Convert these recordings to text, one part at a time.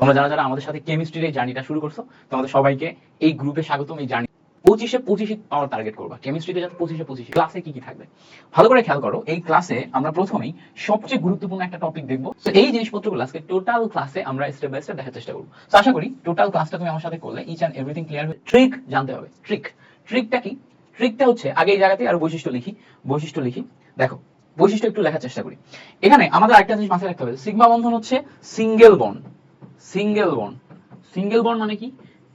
তোমরা যারা যারা আমাদের সাথে কেমিস্ট্রির এই জার্নিটা শুরু করছ, তোমাদের সবাইকে এই গ্রুপে স্বাগতম, এই জার্নি পঁচিশে পঁচিশে পাওয়ার টার্গেট করবা। কেমিস্ট্রিতে যাতে পঁচিশে পঁচিশে। ক্লাসে কি কি থাকবে? ভালো করে খেয়াল করো, এই ক্লাসে আমরা প্রথমেই সবচেয়ে গুরুত্বপূর্ণ একটা টপিক দেখব। তো এই জিনিসপত্রগুলো আজকে টোটাল ক্লাসে আমরা স্টেপ বাই স্টেপ দেখার চেষ্টা করব। তো আশা করি টোটাল ক্লাসটা তুমি আমার সাথে করলে ইচ অ্যান্ড এভরিথিং ক্লিয়ার হবে ট্রিক জানতে হবে। ট্রিক ট্রিকটা কি? ট্রিকটা হচ্ছে, আগে এই জায়গাতেই আরও বৈশিষ্ট্য লিখি বৈশিষ্ট্য লিখি। দেখো, বৈশিষ্ট্য একটু লেখার চেষ্টা করি। এখানে আমাদের একটা জিনিস মাথায় রাখতে হবে। সিগমা বন্ধন হচ্ছে single bond single bond single bond মানে কি?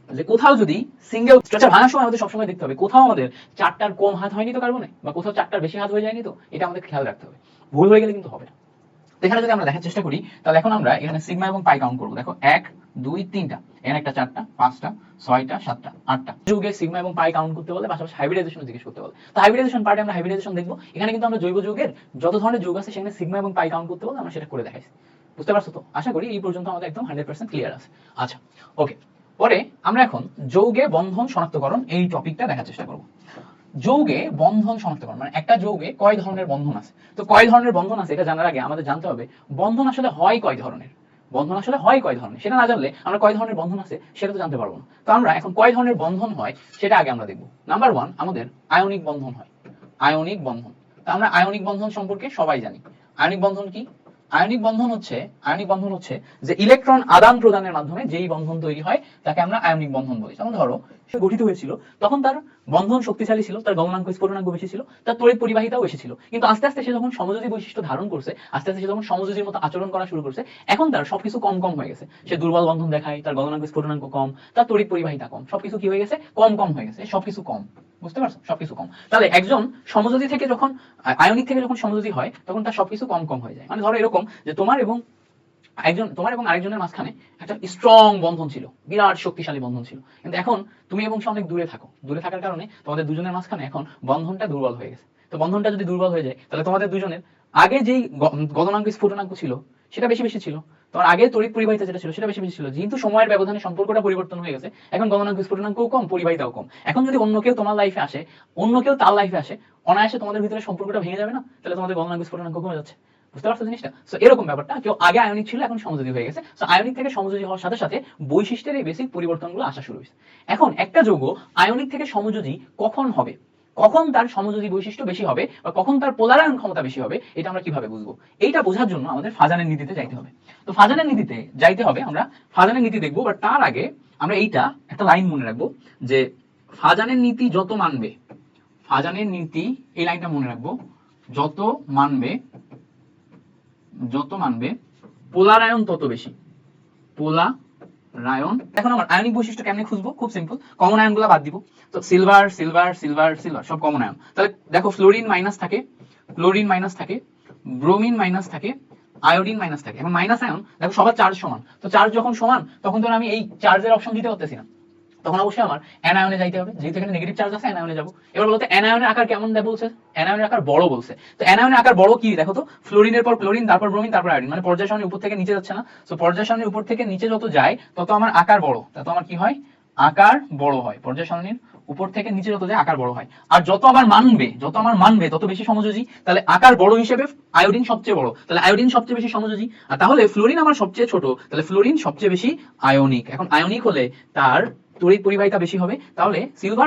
যে কোথাও যদি সিঙ্গেল স্ট্রাকচার ভাঙার সময় আমাদের সবসময় দেখতে হবে, কোথাও আমাদের চারটার কম হাত হয়নি তো কার্বনে বা কোথাও চারটার বেশি হাত হয়ে যায়নি তো, এটা আমাদের খেয়াল রাখতে হবে। ভুল হয়ে গেলে কিন্তু হবে না। এখানে যদি আমরা দেখার চেষ্টা করি, তাহলে এখন আমরা এখানে সিগমা এবং পাই কাউন্ট করব। দেখো, এক, দুই, তিনটা, এখানে একটা চারটা, পাঁচটা, ছয়টা, সাতটা, আটটা। যুগে সিগমা এবং পাই কাউন্ট করতে বলে, পাশাপাশি হাইব্রিডাইজেশন জিজ্ঞেস করতে বলে। তো হাইব্রিডাইজেশন পার্টে আমরা হাইব্রিডাইজেশন দেখব। এখানে কিন্তু আমরা জৈব যুগের যত ধরনের যুগ আছে, সেখানে সিগমা এবং পাই কাউন্ট করতে বলে, আমরা সেটা করে দেখাইছি। বুঝতে পারছ তো? আশা করি এই পর্যন্ত আমাদের একদম হান্ড্রেড পার্সেন্ট ক্লিয়ার আছে। আচ্ছা ওকে পরে আমরা এখন যৌগে বন্ধন শনাক্তকরণ এই টপিকটা দেখার চেষ্টা করব। যৌগে বন্ধন শনাক্তকরণ মানে একটা যৌগে কয় ধরনের বন্ধন আছে? তো কয় ধরনের বন্ধন আছে এটা জানার আগে আমাদের জানতে হবে, বন্ধন আসলে হয় কয় ধরনের? বন্ধন আসলে হয় কয় ধরনের? সেটা না জানলে আমরা কয় ধরনের বন্ধন আছে সেটা তো জানতে পারব না। তো আমরা এখন কয় ধরনের বন্ধন হয় সেটা আগে আমরা দেখব। নাম্বার ওয়ান আমাদের আয়নিক বন্ধন হয়। আয়নিক বন্ধন। তা আমরা আয়নিক বন্ধন সম্পর্কে সবাই জানি। আয়নিক বন্ধন কি? আয়নিক বন্ধন হচ্ছে, আয়নিক বন্ধন হচ্ছে যে ইলেকট্রন আদান প্রদানের মাধ্যমে যেই বন্ধন তৈরি হয়, তাকে আমরা আয়নিক বন্ধন বলি। যেমন ধরো, সে গঠিত হয়েছিল, তখন তার বন্ধন শক্তিশালী ছিল, তার গমনাঙ্ক, স্ফুটনাঙ্ক বেশি ছিল, তার তড়িৎ পরিবাহিতাও বেশি ছিল। কিন্তু আস্তে আস্তে সে যখন সমযোজী বৈশিষ্ট্য ধারণ করছে, আস্তে আস্তে সে যখন সমযোজীর মতো আচরণ করা শুরু করছে, এখন তার সবকিছু কম কম হয়ে গেছে। সে দুর্বল বন্ধন দেখায়, তার গমনাঙ্ক, স্ফুটনাঙ্ক কম, তার তড়িৎ পরিবাহিতা কম, সবকিছু কি হয়ে গেছে? কম কম হয়ে গেছে, সবকিছু কম। বুঝতে পারছ? সবকিছু কম। তাহলে একজন সমযোজী থেকে যখন আয়নিক থেকে যখন সমযোজী হয়, তখন তার সবকিছু কম কম হয়ে যায়। মানে ধরো এরকম যে তোমার এবং একজন, তোমার এবং আরেকজনের মাঝখানে একটা স্ট্রং বন্ধন ছিল, বিরাট শক্তিশালী বন্ধন ছিল। কিন্তু এখন তুমি এবং সে অনেক দূরে থাকো। দূরে থাকার কারণে তোমাদের দুজনের মাঝখানে এখন বন্ধনটা দুর্বল হয়ে গেছে। তো বন্ধনটা যদি দুর্বল হয়ে যায়, তাহলে তোমাদের দুজনের আগে যেই গ- গলনাঙ্ক স্ফুটনাঙ্ক ছিল সেটা বেশি বেশি ছিল। তোমার আগে তড়িৎ পরিবাহিতা যেটা ছিল, সেটা বেশি বেশি ছিল। যেহেতু সময়ের ব্যবধানে সম্পর্কটা পরিবর্তন হয়ে গেছে, এখন গলনাঙ্ক স্ফুটনাঙ্কও কম, পরিবাহিতাও কম। এখন যদি অন্য কেউ তোমার লাইফে আসে, অন্য কেউ তার লাইফে আসে, অনায়াসে তোমাদের ভিতরে সম্পর্কটা ভেঙে যাবে না? তাহলে তোমাদের গলনাঙ্ক স্ফুটনাঙ্ক কমে যাচ্ছে। বুঝতে পারছ জিনিসটা? সো এরকম ব্যাপারটা, কেউ আগে আয়নিক ছিল, এখন সমযোজী হয়ে গেছে। সো আয়নিক থেকে সমযোজী হওয়ার সাথে সাথে বৈশিষ্ট্যের এই বেসিক পরিবর্তনগুলো আসা শুরু হয়েছে। এখন একটা যৌগ আয়নিক থেকে সমযোজী কখন হবে? কখন তার সমযোজী বৈশিষ্ট্য বেশি হবে বা কখন তার পোলারায়ন ক্ষমতা বেশি হবে, এটা আমরা কীভাবে বুঝব? এইটা বোঝার জন্য আমাদের ফাজানের নীতিতে যাইতে হবে। তো ফাজানের নীতিতে যাইতে হবে আমরা, ফাজানের নীতি দেখব বাট তার আগে আমরা এইটা একটা লাইন মনে রাখব, যে ফাজানের নীতি যত মানবে, ফাজানের নীতি, এই লাইনটা মনে রাখব, যত মানবে যত মানবে পোলারায়ন তত বেশি। পোলারায়ন এখন আমার আয়নিক বৈশিষ্ট্য কেমনি খুঁজবো? খুব সিম্পল কমন আয়নগুলো বাদ দিব। তো সিলভার সিলভার সিলভার সিলভার সব কমন আয়ন তাহলে দেখো ফ্লোরিন মাইনাস থাকে ক্লোরিন মাইনাস থাকে ব্রোমিন মাইনাস থাকে আয়োডিন মাইনাস থাকে। এখন মাইনাস আয়ন দেখো সবার চার্জ সমান। তো চার্জ যখন সমান, তখন তো আমি এই চার্জের অপশন দিতে পারতেছি না। তখন অবশ্যই আমার অ্যানায়নে যাইতে হবে, যেহেতু এখানে নেগেটিভ চার্জ আছে অ্যানায়নে যাব। এবার বলতে অ্যানায়নের আকার কেমন দেয় বলছে? অ্যানায়নের আকার বড় বলছে। তো অ্যানায়নের আকার বড় কি? দেখো তো ফ্লোরিনের পর ক্লোরিন তারপর ব্রোমিন তারপর আয়োডিন মানে পর্যায় সারণীর উপর থেকে নিচে যাচ্ছে না। তো পর্যায় সারণীর উপর থেকে নিচে যত যায়, তত আমার আকার বড়। তত আমার কি হয়? আকার বড় হয়। পর্যায় সারণীর উপর থেকে নিচে যত যায়, আকার বড় হয়। আর যত আমার মানবে, যত আমার মানবে, তত বেশি সমযোজী, তাহলে আকার বড় হিসেবে আয়োডিন সবচেয়ে বড়। তাহলে আয়োডিন সবচেয়ে বেশি সমযোজী। আর তাহলে ফ্লোরিন আমার সবচেয়ে ছোট। তাহলে ফ্লোরিন সবচেয়ে বেশি আয়নিক এখন আয়নিক হলে তার তড়িৎ পরিবাহিতা বেশি হবে তাহলে সিলভার